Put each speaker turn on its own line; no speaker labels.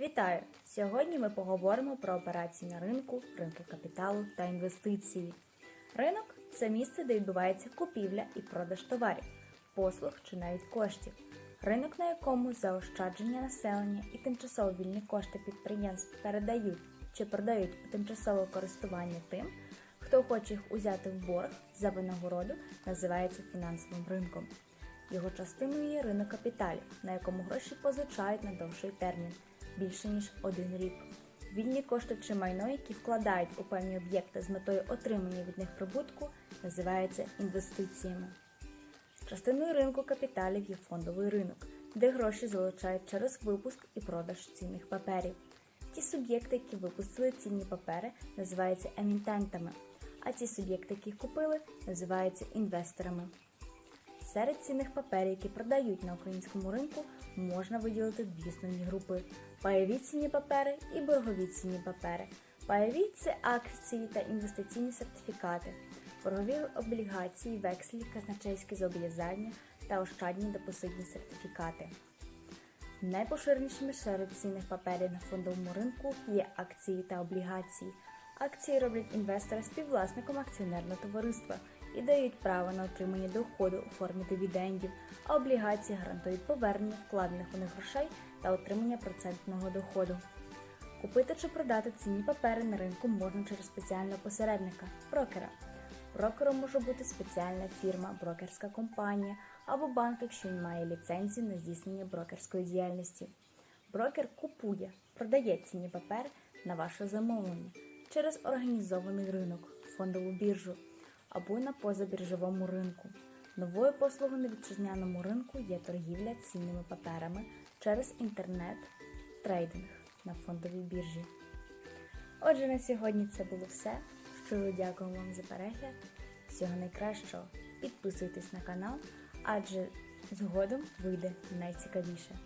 Вітаю! Сьогодні ми поговоримо про операції на ринку, ринки капіталу та інвестиції. Ринок це місце, де відбувається купівля і продаж товарів, послуг чи навіть коштів. Ринок, на якому заощадження населення і тимчасово вільні кошти підприємств передають чи продають тимчасове користування тим, хто хоче їх узяти в борг за винагороду, називається фінансовим ринком. Його частиною є ринок капіталів, на якому гроші позичають на довший термін більше ніж один рік. Вільні кошти чи майно, які вкладають у певні об'єкти з метою отримання від них прибутку, називається інвестиціями. Частиною ринку капіталів є фондовий ринок, де гроші залучають через випуск і продаж цінних паперів. Ті суб'єкти, які випустили цінні папери, називаються емітентами, а ті суб'єкти, які купили, називаються інвесторами. Серед цінних паперів, які продають на українському ринку, можна виділити дві основні групи: пайові цінні папери і боргові цінні папери. Пайові це акції та інвестиційні сертифікати, боргові облігації, векселі, казначейські зобов'язання та ощадні депозитні сертифікати. Найпоширенішими серед цінних паперів на фондовому ринку є акції та облігації. Акції роблять інвестора співвласником акціонерного товариства і дають право на отримання доходу у формі дивідендів, а облігації гарантують повернення вкладених у них грошей та отримання процентного доходу. Купити чи продати цінні папери на ринку можна через спеціального посередника брокера. Брокером може бути спеціальна фірма, брокерська компанія або банк, якщо він має ліцензію на здійснення брокерської діяльності. Брокер купує, продає цінні папери на ваше замовлення через організований ринок, фондову біржу або й на позабіржовому ринку. Новою послугою на вітчизняному ринку є торгівля цінними паперами через інтернет-трейдинг на фондовій біржі. Отже, на сьогодні це було все. Щиро дякую вам за перегляд. Всього найкращого. Підписуйтесь на канал, адже згодом вийде найцікавіше.